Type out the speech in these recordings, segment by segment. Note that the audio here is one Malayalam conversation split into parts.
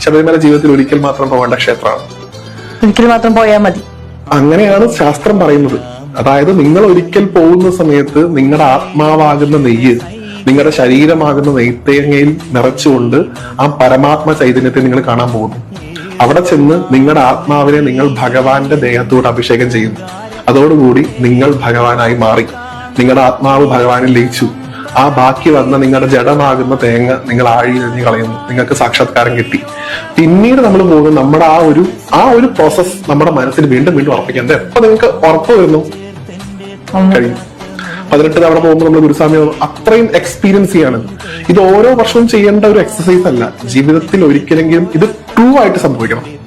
ശബരിമല ജീവിതത്തിൽ ഒരിക്കൽ മാത്രം പോകേണ്ട ക്ഷേത്രമാണ്. ഒരിക്കൽ മാത്രം പോയാൽ മതി. അങ്ങനെയാണ് ശാസ്ത്രം പറയുന്നത്. അതായത് നിങ്ങൾ ഒരിക്കൽ പോകുന്ന സമയത്ത് നിങ്ങളുടെ ആത്മാവാകുന്ന നെയ്യ് നിങ്ങളുടെ ശരീരമാകുന്ന നെയ്ത്തേങ്ങയിൽ നിറച്ചുകൊണ്ട് ആ പരമാത്മ ചൈതന്യത്തെ നിങ്ങൾ കാണാൻ പോകുന്നു. അവിടെ ചെന്ന് നിങ്ങളുടെ ആത്മാവിനെ നിങ്ങൾ ഭഗവാന്റെ ദേഹത്തോട് അഭിഷേകം ചെയ്യുന്നു. അതോടുകൂടി നിങ്ങൾ ഭഗവാനായി മാറി. നിങ്ങളുടെ ആത്മാവ് ഭഗവാനിൽ ലയിച്ചു. ആ ബാക്കി വന്ന നിങ്ങളുടെ ജഡമാകുന്ന തേങ്ങ നിങ്ങൾ ആഴിഞ്ഞ് കളയുന്നു. നിങ്ങൾക്ക് സാക്ഷാത്കാരം കിട്ടി. പിന്നീട് നമ്മൾ പോകും നമ്മുടെ ആ ഒരു ആ ഒരു പ്രോസസ് നമ്മുടെ മനസ്സിൽ വീണ്ടും വീണ്ടും ഉറപ്പിക്കാൻ എപ്പോ നിങ്ങൾക്ക് ഉറപ്പ് വരുന്നു? കഴിയും. പതിനെട്ട് തവണ പോകുമ്പോൾ നമ്മൾ ഗുരുസ്വാമി അത്രയും എക്സ്പീരിയൻസ് ചെയ്യാണ് ഇത് ഓരോ വർഷവും ചെയ്യേണ്ട ഒരു എക്സസൈസ് അല്ല. ജീവിതത്തിൽ ഒരിക്കലെങ്കിലും ഇത് ട്രൂ ആയിട്ട് സംഭവിക്കണം.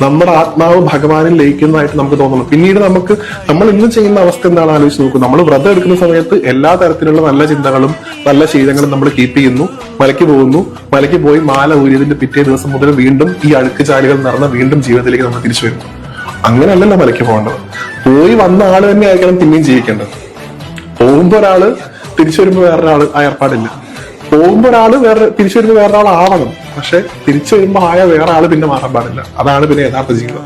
നമ്മുടെ ആത്മാവ് ഭഗവാനിൽ ലയിക്കുന്നതായിട്ട് നമുക്ക് തോന്നുന്നു. പിന്നീട് നമുക്ക് നമ്മൾ ഇന്ന് ചെയ്യുന്ന അവസ്ഥ എന്താണ് ആലോചിച്ച് നോക്കും. നമ്മൾ വ്രതം എടുക്കുന്ന സമയത്ത് എല്ലാ തരത്തിലുള്ള നല്ല ചിന്തകളും നല്ല ശീലങ്ങളും നമ്മൾ കീപ്പ് ചെയ്യുന്നു. മലയ്ക്ക് പോകുന്നു. മലയ്ക്ക് പോയി മാല ഊരിയതിന്റെ പിറ്റേ ദിവസം മുതൽ വീണ്ടും ഈ അഴുക്ക് ചാലുകൾ നിറഞ്ഞ വീണ്ടും ജീവിതത്തിലേക്ക് നമ്മൾ തിരിച്ചു വരുന്നു. അങ്ങനെയല്ലല്ലോ മലയ്ക്ക് പോകേണ്ടത്. പോയി വന്ന ആൾ തന്നെ ആയിരിക്കണം പിന്നെയും ജീവിക്കേണ്ടത്. പോകുമ്പോ ഒരാൾ തിരിച്ചു വരുമ്പോ വേറൊരാൾ ആ ഏർപ്പാടില്ല. പോകുമ്പോ ഒരാൾ വേറെ തിരിച്ചു വരുമ്പോ വേറൊരാൾ ആവണം പക്ഷെ തിരിച്ചു വരുമ്പോൾ ആയ വേറെ ആൾ പിന്നെ മാറാൻ പാടില്ല. അതാണ് പിന്നെ യഥാർത്ഥ ജീവിതം.